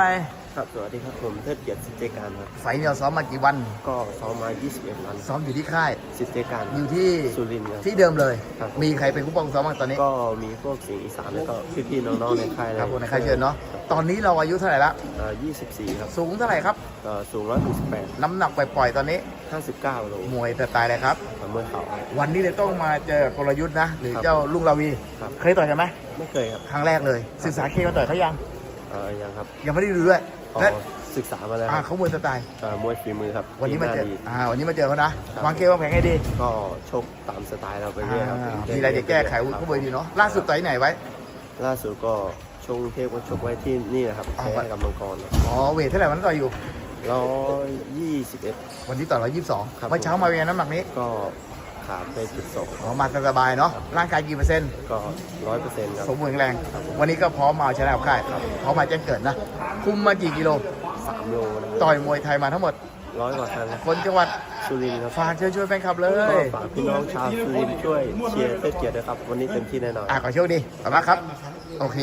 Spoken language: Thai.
ไปครับสวัสดีครับผมเทิดเกียรติสิทธิเจการครับไฟเนี่ยซ้อมมากี่วัน ก็ซ้อมมา 21 วันซ้อมอยู่ที่ค่าย สิทธิเจการอยู่ที่สุรินทร์ครับที่เดิมเลย ครับ มีใครเป็นผู้ปกครองซ้อมบ้างตอนนี้ ก็มีพวกเสียงอีสานแล้วก็พี่ๆน้องๆในค่ายครับผมในค่ายเชิญเนาะ ตอนนี้เราอายุเท่าไหร่ละ เอ่อ24 ครับสูงเท่าไหร่ครับ เอ่อสูง 168 น้ำหนักปล่อยๆตอนนี้ 59โลมวยสไตล์อะไรครับเมื่อเขาครับ วันนี้เลยต้องมาเจอกลยุทธ์นะ หรือครับเจ้าลุงลาวี ครับ เคยต่อยกันไหม ไม่เคยครับ ครั้งแรกเลย ศึกษาเคมาต่อยเขายัง เอ่อยังครับยังไม่ได้ดูด้วยขอและศึกษามาแล้วคอ่ารับเขามวยสไตล์เอ่อมวยฝีมือครับวันนี้มาเจอดีอ่าวันนี้มาเจอเขานะครับวางเกมวางแผนให้ดีก็ชกตามสไตล์เราไปเรื่อยครับอ่ามีอะไรจะแก้ไขวุ้นเขามวยดีเนาะล่าสุดต่อยที่ไหนไว้ ล่าสุดก็ชกกรุงเทพก็ชกไว้ที่นี่นะครับอ๋อ แพ้กับมังกรอ๋อเวทเท่าไหร่วันนั้นต่อยอยู่ ร้อยยี่สิบเอ็ด วันนี้ต่อร้อยยี่สิบสองครับ เมื่อเช้ามาเป็นไงน้ำหนักนี้ก็ ขาดไปจุดสองอ๋อมาสบายๆเนาะร่างกายกี่เปอร์เซ็นต์ก็ร้อยเปอร์เซ็นต์ครับสมบูรณ์แข็งแรง วันนี้ก็พร้อมมาเอาชนะกับค่ายพร้อมมาแจ้งเกิดนะ คุมมากี่กิโลสามโลนะต่อยมวยไทยมาทั้งหมดร้อยกว่าครั้งคนจังหวัดสุรินทร์ครับฝากเชิญชวนแฟนคลับเลก็ยฝากพี่น้องชาวสุรินทร์ช่วยเชียร์เพื่อเกียรติด้วยครับ วันนี้เต็มที่แน่นอนอะขอโชคดีขอบคุณมากครับ โอเค